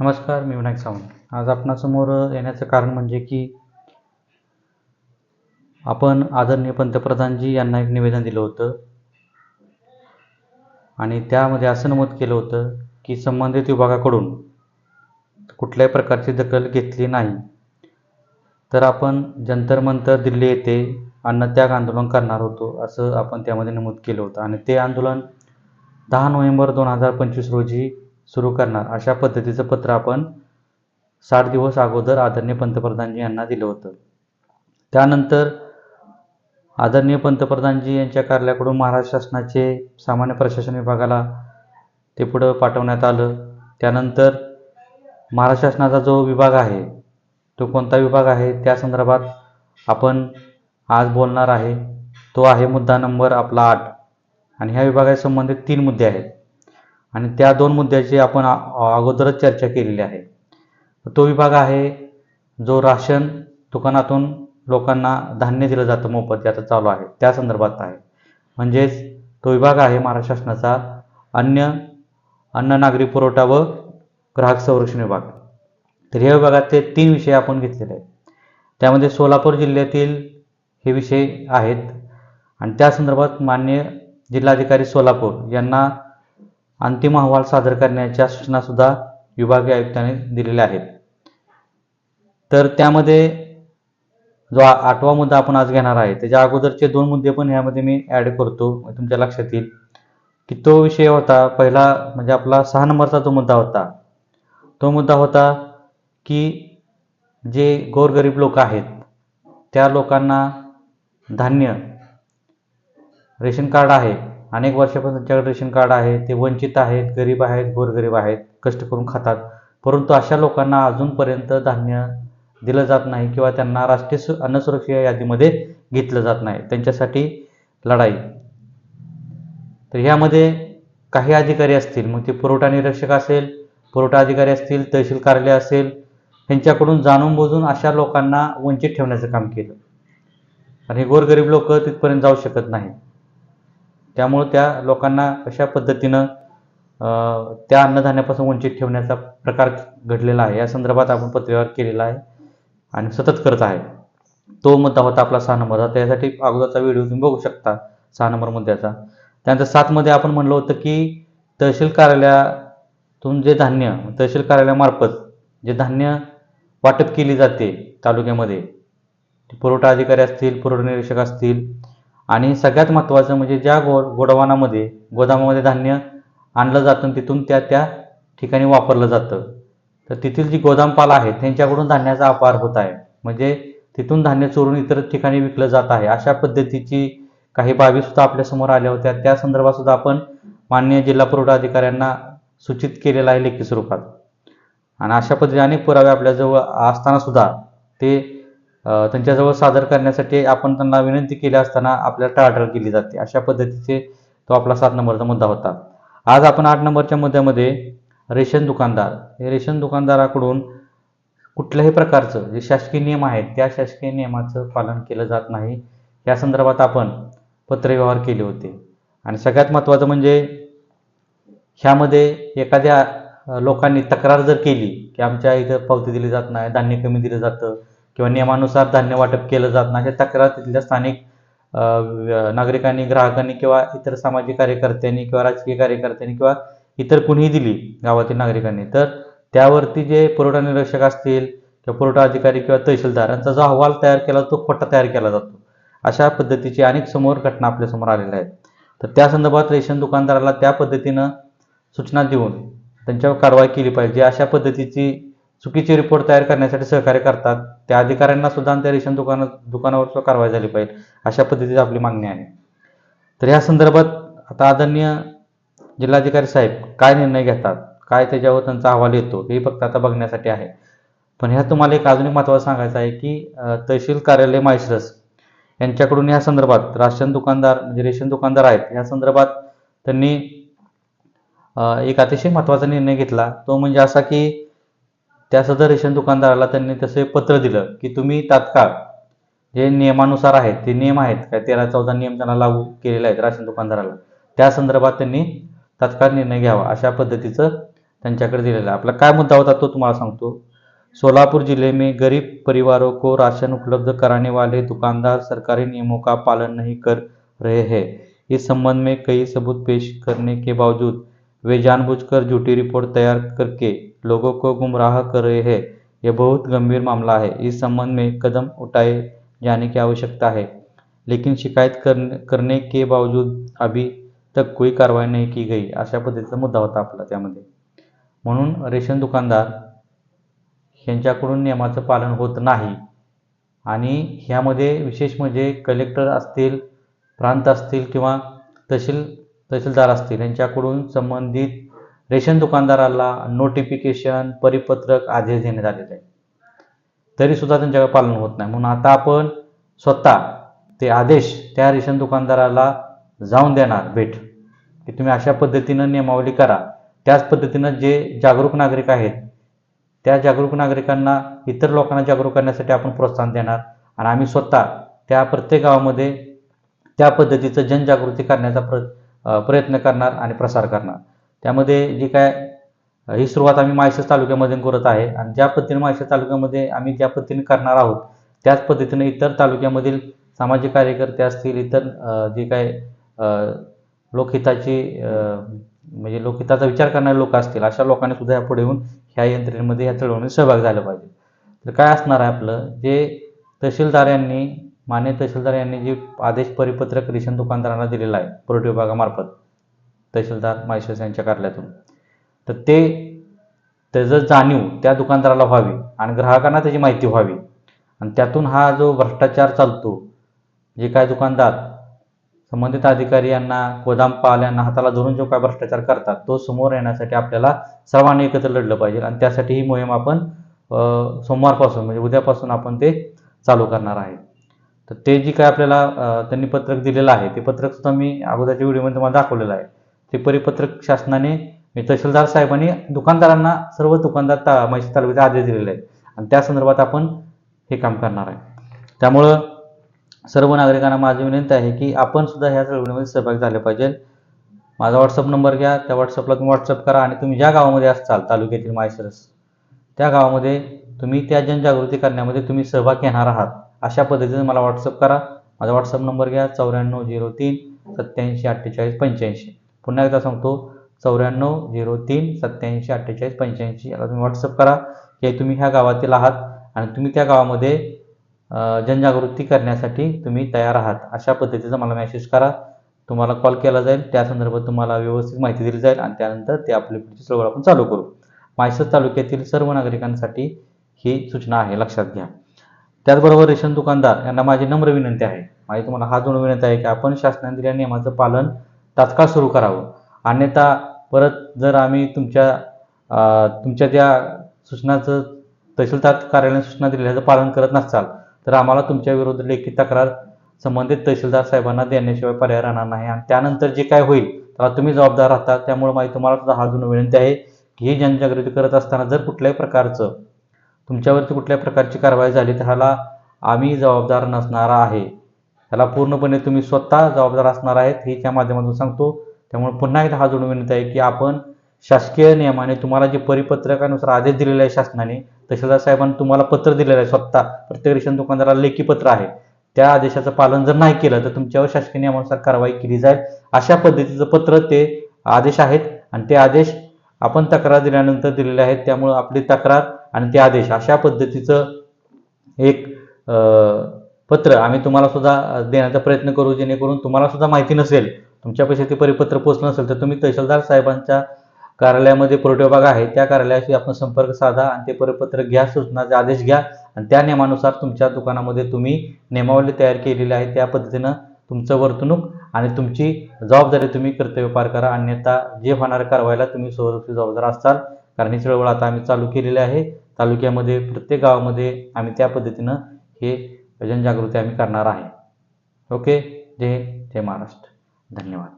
नमस्कार मी विनायक सावंत. आज आपणासमोर येण्याचं कारण म्हणजे की आपण आदरणीय पंतप्रधानजी यांना एक निवेदन दिलं होतं. आणि त्यामध्ये असं नमूद केलं होतं की संबंधित विभागाकडून कुठल्याही प्रकारची दखल घेतली नाही. तर आपण जंतर मंतर दिल्ली येथे अन्नत्याग आंदोलन करणार होतो असं आपण त्यामध्ये नमूद केलं होतं. आणि ते आंदोलन दहा नोव्हेंबर दोन हजार पंचवीस रोजी सुरू करणार. अशा पद्धतीचं पत्र आपण साठ दिवस अगोदर आदरणीय पंतप्रधानजी यांना दिलं होतं. त्यानंतर आदरणीय पंतप्रधानजी यांच्या कार्यालयाकडून महाराष्ट्र शासनाचे सामान्य प्रशासन विभागाला ते पुढं पाठवण्यात आलं. त्यानंतर महाराष्ट्र शासनाचा जो विभाग आहे तो कोणता विभाग आहे त्या संदर्भात आपण आज बोलणार आहे. तो आहे मुद्दा नंबर आपला आठ. आणि ह्या विभागाशी संबंधित तीन मुद्दे आहेत. आणि त्या दोन मुद्द्याची आपण अगोदरच चर्चा केलेली आहे. तो विभाग आहे जो राशन दुकानातून लोकांना धान्य दिलं जातं मोफत जे आता चालू आहे. त्या संदर्भात आहे. म्हणजेच तो विभाग आहे महाराष्ट्र शासनाचा अन्य अन्न नागरी पुरवठा व ग्राहक संरक्षण विभाग. तर या विभागातले तीन विषय आपण घेतलेले आहेत. त्यामध्ये सोलापूर जिल्ह्यातील हे विषय आहेत. आणि त्या संदर्भात मान्य जिल्हाधिकारी सोलापूर यांना अंतिम अहवाल सादर करण्याच्या सूचनासुद्धा विभागीय आयुक्तांनी दिलेल्या आहेत. तर त्यामध्ये जो आठवा मुद्दा आपण आज घेणार आहे त्याच्या अगोदरचे दोन मुद्दे पण यामध्ये मी ॲड करतो तुमच्या लक्षात येईल. की तो विषय होता पहिला म्हणजे आपला सहा नंबरचा जो मुद्दा होता तो मुद्दा होता की जे गोरगरीब लोक आहेत त्या लोकांना धान्य रेशन कार्ड आहे अनेक वर्षापासून त्यांच्याकडे रेशन कार्ड आहे ते वंचित आहेत गरीब आहेत गोरगरीब आहेत कष्ट करून खातात. परंतु अशा लोकांना अजूनपर्यंत धान्य दिलं जात नाही किंवा त्यांना राष्ट्रीय सु अन्न सुरक्षा यादीमध्ये घेतलं जात नाही. त्यांच्यासाठी लढाई. तर ह्यामध्ये काही अधिकारी असतील मग ते पुरवठा निरीक्षक असेल पुरवठा अधिकारी असतील तहसील कार्यालय असेल यांच्याकडून जाणून बुजून अशा लोकांना वंचित ठेवण्याचं काम केलं. आणि हे गोरगरीब लोक तिथपर्यंत जाऊ शकत नाहीत. त्यामुळं त्या लोकांना कशा पद्धतीनं त्या अन्नधान्यापासून वंचित ठेवण्याचा प्रकार घडलेला आहे. या संदर्भात आपण पत्रव्यवहार केलेला आहे आणि सतत करत आहे. तो मुद्दा होता आपला सहा नंबरचा त्यासाठी अगोदरचा व्हिडिओ तुम्ही बघू शकता सहा नंबर मुद्द्याचा. त्यानंतर सातमध्ये आपण म्हणलं होतं की तहसील कार्यालयातून जे धान्य तहसील कार्यालयामार्फत जे धान्य वाटप केली जाते तालुक्यामध्ये पुरवठा अधिकारी असतील पुरवठा निरीक्षक असतील आणि सगळ्यात महत्त्वाचं म्हणजे ज्या गो गोडावानामध्ये गोदामामध्ये धान्य आणलं जातं आणि तिथून त्या त्या ठिकाणी वापरलं जातं. तर तेथील जी गोदामपाल आहेत त्यांच्याकडून धान्याचा अपार होत आहे. म्हणजे तिथून धान्य चोरून इतर ठिकाणी विकलं जात आहे. अशा पद्धतीची काही बाबी सुद्धा आपल्यासमोर आल्या होत्या. त्या संदर्भात सुद्धा आपण माननीय जिल्हा पुरवठा अधिकाऱ्यांना सूचित केलेलं आहे लेखी स्वरूपात. आणि अशा पद्धतीने अनेक पुरावे आपल्याजवळ असताना सुद्धा ते त्यांच्याजवळ सादर करण्यासाठी आपण त्यांना विनंती केली असताना आपल्याला टाळाटाळ केली जाते. अशा पद्धतीचे तो आपला सात नंबरचा मुद्दा होता. आज आपण आठ नंबरच्या मुद्द्यामध्ये रेशन दुकानदार. हे रेशन दुकानदाराकडून कुठल्याही प्रकारचं जे शासकीय नियम आहेत त्या शासकीय नियमाचं पालन केलं जात नाही. या संदर्भात आपण पत्रव्यवहार केले होते. आणि सगळ्यात महत्त्वाचं म्हणजे ह्यामध्ये एखाद्या लोकांनी तक्रार जर केली की आमच्या इथं पावती दिली जात नाही धान्य कमी दिलं जातं किंवा नियमानुसार धान्य वाटप केलं जात नाही. अशा तक्रार तिथल्या स्थानिक नागरिकांनी ग्राहकांनी किंवा इतर सामाजिक कार्यकर्त्यांनी किंवा राजकीय कार्यकर्त्यांनी किंवा इतर कुणीही दिली गावातील नागरिकांनी. तर त्यावरती जे पुरवठा निरीक्षक असतील किंवा पुरवठा अधिकारी किंवा तहसीलदार यांचा जो अहवाल तयार केला तो खोटा तयार केला जातो. अशा पद्धतीची अनेक समोर घटना आपल्यासमोर आलेल्या आहेत. तर त्या संदर्भात रेशन दुकानदाराला त्या पद्धतीनं सूचना देऊन त्यांच्यावर कारवाई केली पाहिजे. अशा पद्धतीची चुकीचे रिपोर्ट तयार करण्यासाठी सहकार्य करतात. त्या अधिकाऱ्यांना सुद्धा त्या रेशन दुकाना दुकानावर सुद्धा कारवाई झाली पाहिजे. अशा पद्धतीची आपली मागणी आहे. तर या संदर्भात आता आदरणीय जिल्हाधिकारी साहेब काय निर्णय घेतात? काय त्याच्यावर त्यांचा अहवाल येतो? हे फक्त आता बघण्यासाठी आहे. पण ह्या तुम्हाला एक अजून एक महत्त्वाचं सांगायचं आहे की तहसील कार्यालय माळशिरस यांच्याकडून या संदर्भात राशन दुकानदार म्हणजे रेशन दुकानदार आहेत या संदर्भात त्यांनी एक अतिशय महत्त्वाचा निर्णय घेतला. तो म्हणजे असा की त्या सदर रेशन दुकानदाराला त्यांनी तसे पत्र दिलं की तुम्ही तात्काळ जे नियमानुसार आहेत ते नियम आहेत काय तेरा चौदा नियम त्यांना लागू केलेले आहेत राशन दुकानदाराला त्या संदर्भात त्यांनी तात्काळ निर्णय घ्यावा अशा पद्धतीचं त्यांच्याकडे दिलेलं आहे. आपला काय मुद्दा होता तो तुम्हाला सांगतो. सोलापुर जिले में गरीब परिवारों को राशन उपलब्ध कराने वाले दुकानदार सरकारी नियमों का पालन नहीं कर रहे हैं. इस संबंध में कई सबूत पेश करने के बावजूद वे जानबूझकर झूठी रिपोर्ट तैयार करके लोगों को गुमराह कर रहे हैं। यह बहुत गंभीर मामला है। इस संबंध में कदम उठाए जाने की आवश्यकता है लेकिन शिकायत करने करने के बावजूद अभी तक कोई कारवाई नहीं की गई। अशा पद्धतीचा मुद्दा होता आपला त्यामध्ये. म्हणून रेशन दुकानदार यांच्याकडून नियमाचं पालन होत नाही आणि ह्यामध्ये विशेष म्हणजे कलेक्टर असतील प्रांत असतील किंवा तहसील तहसीलदार असतील यांच्याकडून संबंधित रेशन दुकानदाराला नोटिफिकेशन परिपत्रक आदेश देण्यात आलेले आहे तरीसुद्धा त्यांच्याकडे पालन होत नाही. म्हणून आता आपण स्वतः ते आदेश त्या रेशन दुकानदाराला जाऊन देणार भेट. की तुम्ही अशा पद्धतीनं नियमावली करा. त्याच पद्धतीनं जे जागरूक नागरिक आहेत त्या जागरूक नागरिकांना इतर लोकांना जागरूक करण्यासाठी आपण प्रोत्साहन देणार. आणि आम्ही स्वतः त्या प्रत्येक गावामध्ये त्या पद्धतीचं जनजागृती करण्याचा प्र प्रयत्न करणार आणि प्रसार करणार. त्यामध्ये जी काय ही सुरुवात आम्ही माळशेज तालुक्यामध्ये करत आहे आणि ज्या पद्धतीने माळशेज तालुक्यामध्ये आम्ही ज्या पद्धतीने करणार आहोत त्याच पद्धतीने इतर तालुक्यामधील सामाजिक कार्यकर्ते असतील इतर जे काय लोकहिताची म्हणजे लोकहिताचा विचार करणारे लोक असतील अशा लोकांनी सुद्धा यापुढे येऊन ह्या यंत्रणेमध्ये या चळवळीमध्ये सहभाग झाला पाहिजे. तर काय असणार आहे आपलं? जे तहसीलदार यांनी मान्य तहसीलदार यांनी जे आदेश परिपत्रक रेशन दुकानदारांना दिलेला आहे पुरवठा विभागामार्फत तहसीलदार माहेश्वर यांच्या कार्यालयातून तर ते त्याचं जाणीव त्या दुकानदाराला व्हावी आणि ग्राहकांना त्याची माहिती व्हावी. आणि त्यातून हा जो भ्रष्टाचार चालतो जे काय दुकानदार संबंधित अधिकारी यांना गोदाम पाल यांना हाताला धरून जो काय भ्रष्टाचार करतात तो समोर येण्यासाठी आपल्याला सर्वांनी एकत्र लढलं पाहिजे. आणि त्यासाठी ही मोहीम आपण सोमवारपासून म्हणजे उद्यापासून आपण ते चालू करणार आहे. तर ते जी काय आपल्याला त्यांनी पत्रक दिलेलं आहे ते पत्रक सुद्धा मी अगोदरच्या व्हिडिओमध्ये तुम्हाला दाखवलेलं आहे. ते परिपत्रक शासनाने मी तहसीलदार साहेबांनी दुकानदारांना सर्व दुकानदार ता म्हैशी तालुक्याचे आदेश दिलेले आहेत. आणि त्या संदर्भात आपण हे काम करणार आहे. त्यामुळं सर्व नागरिकांना माझी विनंती आहे की आपण सुद्धा ह्या चळवळीमध्ये सहभागी झाले पाहिजे. माझा व्हॉट्सअप नंबर घ्या त्या व्हॉट्सअपला तुम्ही व्हॉट्सअप करा आणि तुम्ही ज्या गावामध्ये असाल तालुक्यातील मायसरस त्या गावामध्ये तुम्ही त्या जनजागृती करण्यामध्ये तुम्ही सहभाग घेणार आहात. अशा पद्धतीने मला व्हॉट्सअप करा. माझा व्हॉट्सअप नंबर घ्या चौऱ्याण्णव झिरो तीन सत्याऐंशी अठ्ठेचाळीस पंच्याऐंशी. पुन्हा एकदा सांगतो चौऱ्याण्णव झिरो तीन सत्याऐंशी अठ्ठेचाळीस पंच्याऐंशी याला तुम्ही व्हॉट्सअप करा. की तुम्ही ह्या गावातील आहात आणि तुम्ही त्या गावामध्ये जनजागृती करण्यासाठी तुम्ही तयार आहात. अशा पद्धतीचा मला मेसेज करा. तुम्हाला कॉल केला जाईल. त्या संदर्भात तुम्हाला व्यवस्थित माहिती दिली जाईल आणि त्यानंतर ते आपली पुढची चळवळ आपण चालू करू. मायसर तालुक्यातील सर्व नागरिकांसाठी ही सूचना आहे. लक्षात घ्या. त्याचबरोबर रेशन दुकानदार यांना माझी नम्र विनंती आहे. माझी तुम्हाला हात जोडून विनंती आहे की आपण शासनाने दिलेल्या नियमाचं पालन तात्काळ सुरू करावं. अन्यथा परत जर आम्ही तुमच्या तुमच्या त्या सूचनाचं तहसीलदार कार्यालयाने सूचना दिल्याचं पालन करत नसाल तर आम्हाला तुमच्या विरोधात लेखी तक्रार संबंधित तहसीलदार साहेबांना देण्याशिवाय पर्याय राहणार नाही. आणि त्यानंतर जे काय होईल त्याला तुम्ही जबाबदार राहता त्यामुळे माझी तुम्हाला सुद्धा जुनं विनंती आहे की ही जनजागृती करत असताना जर कुठल्याही प्रकारचं तुमच्यावरती कुठल्या प्रकारची कारवाई झाली तर ह्याला आम्ही जबाबदार नसणार आहे. ह्याला पूर्णपणे तुम्ही स्वतः जबाबदार असणार आहेत हे त्या माध्यमातून सांगतो. त्यामुळे पुन्हा एकदा हा जोडून विनंती आहे की आपण शासकीय नियमाने तुम्हाला जे परिपत्रकानुसार आदेश दिलेले आहे शासनाने तहसीलदार साहेबांनी तुम्हाला पत्र दिलेलं आहे स्वतः. प्रत्येक रेशन दुकानदाराला लेखी पत्र आहे. त्या आदेशाचं पालन जर नाही केलं तर तुमच्यावर शासकीय नियमानुसार कारवाई केली जाईल. अशा पद्धतीचं पत्र ते आदेश आहेत आणि ते आदेश आपण तक्रार दिल्यानंतर दिलेले आहेत. त्यामुळं आपली तक्रार आणि ते आदेश अशा पद्धतीचं एक पत्र आम्ही तुम्हाला सुद्धा देण्याचा प्रयत्न करू जेणेकरून तुम्हाला सुद्धा माहिती नसेल तुमच्यापाशी ते परिपत्र पोचलं नसेल तर तुम्ही तहसीलदार साहेबांच्या कार्यालयामध्ये पुरवठा विभाग आहे त्या कार्यालयाशी आपण संपर्क साधा आणि ते परिपत्र घ्या सूचनाचे आदेश घ्या आणि त्या नियमानुसार तुमच्या दुकानामध्ये तुम्ही नियमावली तयार केलेली आहे त्या पद्धतीनं तुमचं वर्तणूक आणि तुमची जबाबदारी तुम्ही कर्तव्य पार करा अन्यथा जे होणाऱ्या कारवाईला तुम्ही स्वरूपी जबाबदार असाल कारण ही चळवळ आता आम्ही चालू केलेली आहे. तालुक्यामध्ये प्रत्येक गावामध्ये आम्ही त्या पद्धतीनं हे जनजागृती आम्ही करणार आहे. ओके? जय जय महाराष्ट्र. धन्यवाद.